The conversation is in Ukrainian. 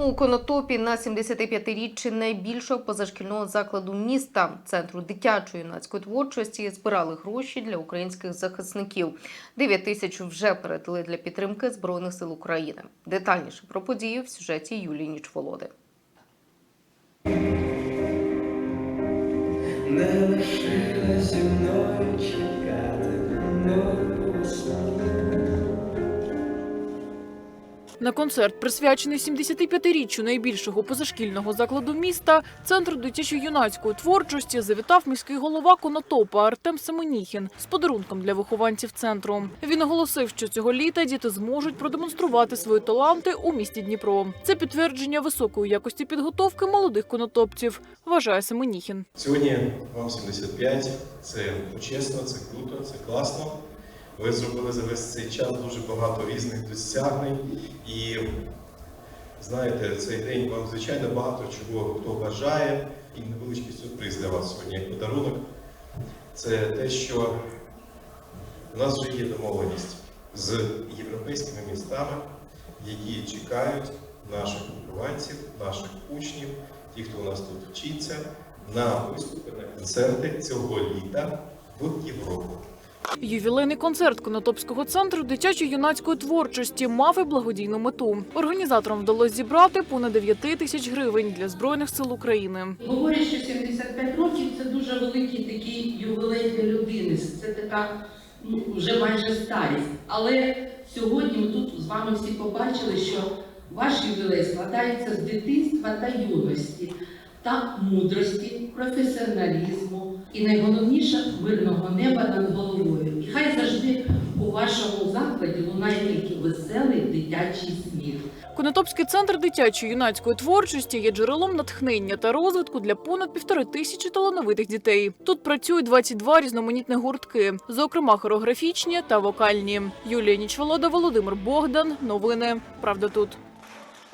У Конотопі на 75-річчі найбільшого позашкільного закладу міста центру дитячої юнацької творчості збирали гроші для українських захисників. 9 тисяч вже передали для підтримки збройних сил України. Детальніше про події в сюжеті Юлії Нічволоди. Не лишила На концерт, присвячений 75-річчю найбільшого позашкільного закладу міста, центру дитячо-юнацької творчості, завітав міський голова Конотопа Артем Семеніхін з подарунком для вихованців центру. Він оголосив, що цього літа діти зможуть продемонструвати свої таланти у місті Дніпро. Це підтвердження високої якості підготовки молодих конотопців, вважає Семеніхін. Сьогодні вам 75, це почесно, це круто, це класно. Ви зробили за весь цей час дуже багато різних досягнень. І знаєте, цей день вам звичайно багато чого хто бажає. І невеличкий сюрприз для вас сьогодні як подарунок. Це те, що у нас вже є домовленість з європейськими містами, які чекають наших вихованців, наших учнів, ті, хто у нас тут вчиться, на виступи, на концерти цього літа в Європу. Ювілейний концерт Конотопського центру дитячо-юнацької творчості мав і благодійну мету. Організаторам вдалося зібрати понад 9 тисяч гривень для збройних сил України. Говорять, що 75 років це дуже великий такий ювілей для людини. Це така ну, вже майже старість. Але сьогодні ми тут з вами всі побачили, що ваш ювілей складається з дитинства та юності, та мудрості, професіоналізму і найголовніше мирного неба над головою. І хай завжди у вашому закладі лунає тільки веселий дитячий сміх. Конотопський центр дитячої юнацької творчості є джерелом натхнення та розвитку для понад півтори тисячі талановитих дітей. Тут працюють 22 різноманітні гуртки, зокрема хореографічні та вокальні. Юлія Нічволода, Володимир Богдан. Новини. Правда тут.